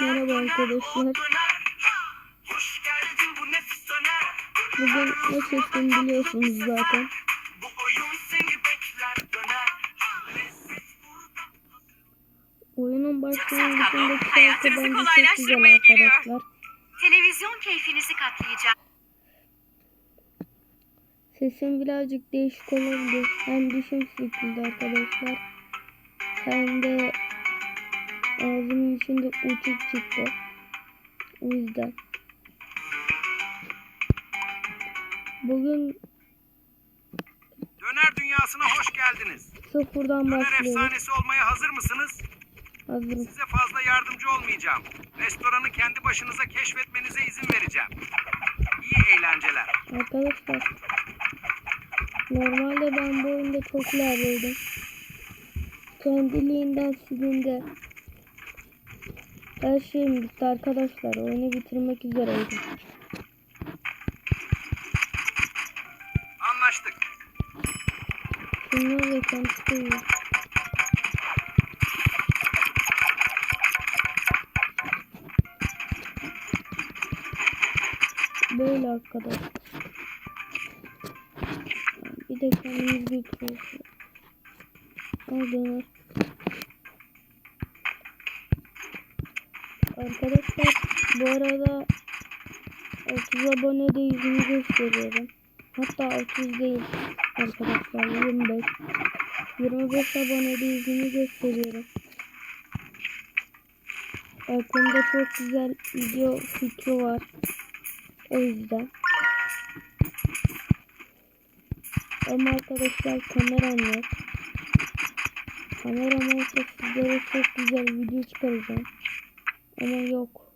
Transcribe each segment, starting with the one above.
Merhaba arkadaşlar. Bugün ne çektim biliyorsunuz zaten. Oyunun başlangıcındaki şarkı Hayatınızı bence çok güzel kolaylaştırmaya geliyor. arkadaşlar. Televizyon keyfinizi katlayacak. Sesim birazcık değişik olabilir. Hem dişim sürtüldü arkadaşlar. Hem de ağzımın içinde uçuk çıktı. O yüzden. Bugün Döner dünyasına hoş geldiniz. sıfırdan Döner başlıyoruz. efsanesi olmaya hazır mısınız? Hazırım. Size fazla yardımcı olmayacağım. Restoranı kendi başınıza keşfetmenize izin vereceğim. İyi eğlenceler. Arkadaşlar normalde ben bu oyunda çok ilerleydim. Kendiliğinden silindi. Her şeyim bitti arkadaşlar. Oyunu bitirmek üzereydim. Anlaştık. Şunlar da kendisi koyuyor. Böyle arkadaşlar. Bir de kendimiz. Al döner. Arkadaşlar bu arada 30 abone de yüzümü gösteriyorum. Hatta 30 değil arkadaşlar 25. 25 abone de yüzümü gösteriyorum. Aklımda çok güzel video fikri var. O yüzden. Ama arkadaşlar kameram yok. Kameram olsa sizlere çok güzel video çıkaracağım. Ama yok.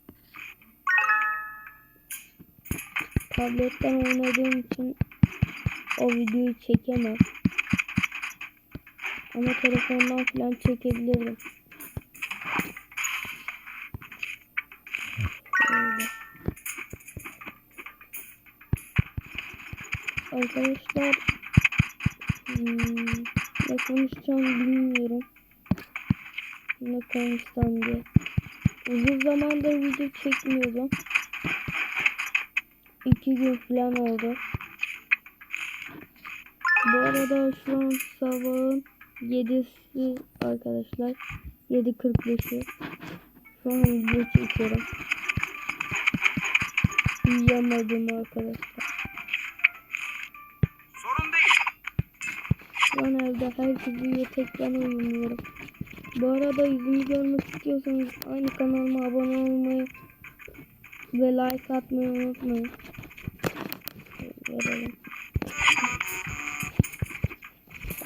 Tabletten oynadığım için o videoyu çekemem. Ama telefondan falan çekebilirim. Arkadaşlar hmm, ne konuşacağım bilmiyorum. Ne konuşsam diye. Uzun zamandır video çekmiyordum. İki gün falan oldu. Bu arada şu an sabahın 7'si arkadaşlar. 7.45'i. Şu an video çekiyorum. Uyuyamadım arkadaşlar. Sorun değil. Şu an evde herkes uyuyor. Tek ben uyumuyorum. Bu arada yüzümü görmek istiyorsanız aynı kanalıma abone olmayı ve like atmayı unutmayın. Verelim.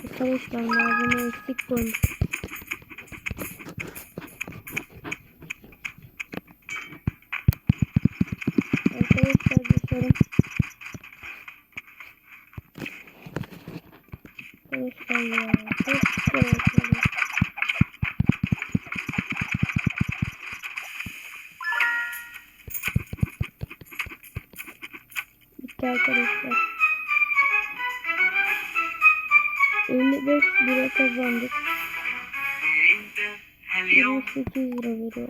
Arkadaşlar malzeme eksik koymuş. Arkadaşlar. 55 lira kazandık. 28 lira veriyor.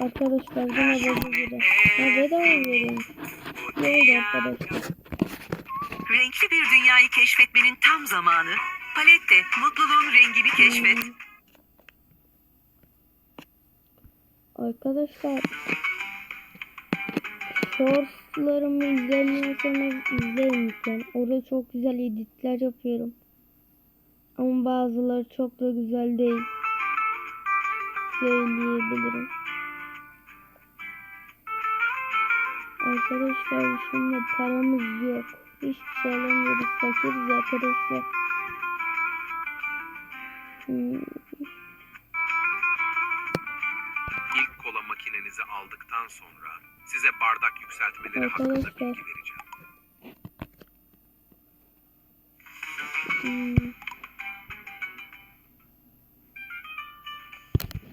Arkadaşlar. Yine bozuldu. Ha bedava veriyorum. Ne oldu arkadaşlar? Renkli bir dünyayı keşfetmenin tam zamanı. Palette mutluluğun rengini keşfet. Hmm. Arkadaşlar Shortslarımı izlemiyorsanız izleyin lütfen. Orada çok güzel editler yapıyorum. Ama bazıları çok da güzel değil. Söyleyebilirim. Arkadaşlar şimdi paramız yok. Hiçbir şey alamıyoruz. Fakiriz arkadaşlar. Hmm. aldıktan sonra size bardak yükseltmeleri Arkadaşlar. hakkında bilgi vereceğim. Hmm.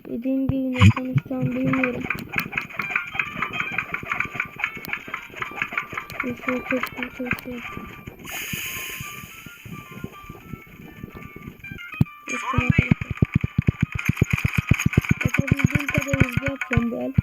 Dediğim gibi ne konuşacağım bilmiyorum. Koşuyor koşuyor koşuyor. Yapabildiğim kadar hızlı yapacağım bu.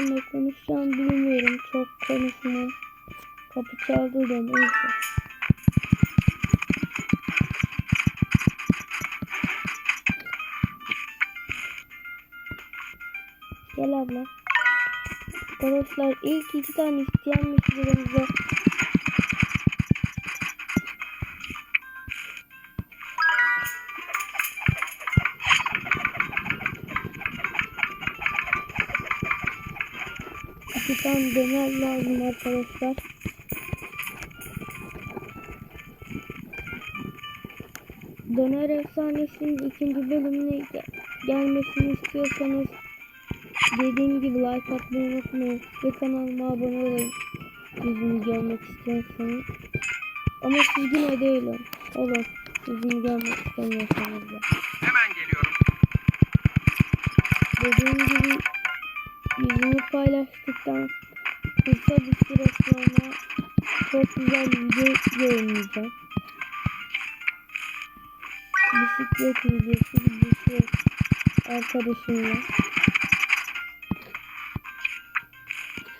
Arkadaşlar ne konuşacağım bilmiyorum. Çok konuşmam. Kapı çaldı da neyse. Gel abla. Arkadaşlar ilk iki tane isteyen müşterimize tane döner lazım arkadaşlar. Döner efsanesinin ikinci bölümüne ge- gelmesini istiyorsanız dediğim gibi like atmayı unutmayın ve kanalıma abone olun yüzümü görmek istiyorsanız. Ama siz yine de olun. Olun. Yüzümü görmek istemiyorsanız da. Hemen geliyorum. Dediğim gibi yüzümü paylaştıktan kısa bir süre sonra çok güzel video yayınlayacağım. Bisiklet videosu videosu arkadaşımla.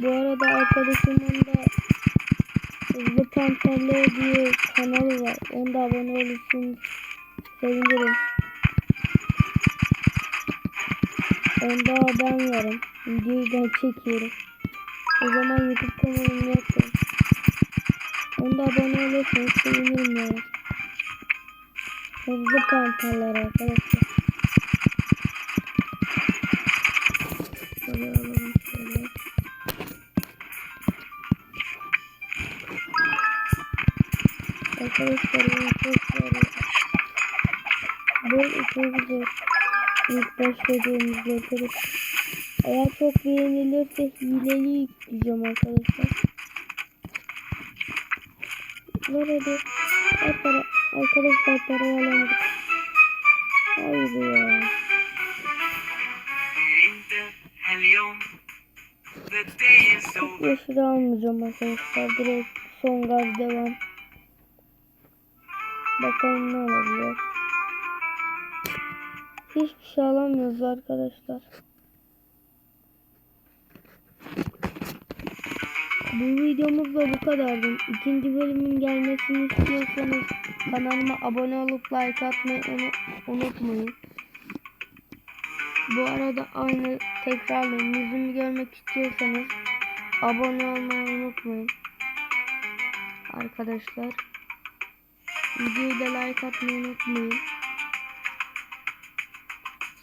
Bu arada arkadaşımın da Hızlı Panterler diye kanalı var. Onda abone olursunuz. Sevinirim. Onda ben varım. Videoyu ben çekiyorum. O zaman YouTube kanalım yoktu. Onda abone olursanız sevinirim yani. Hızlı panterler arkadaşlar. Şöyle alalım şöyle. Arkadaşlar seviyorum. Böyle çok güzel. İlk başladığımızda arkadaşlar. Eğer çok beğenilirse hileli yükleyeceğim arkadaşlar. Nerede? Ay para. Arkadaşlar parayı alamadık. Hayır ya. Çok almayacağım arkadaşlar. Direkt son gaz devam. Bakalım ne olabilir. Hiçbir şey alamıyoruz arkadaşlar. Bu videomuz da bu kadardı. İkinci bölümün gelmesini istiyorsanız kanalıma abone olup like atmayı unu- unutmayın. Bu arada aynı tekrarlayın. Yüzümü görmek istiyorsanız abone olmayı unutmayın. Arkadaşlar. Videoyu da like atmayı unutmayın.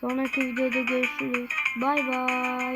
Sonraki videoda görüşürüz. Bay bay.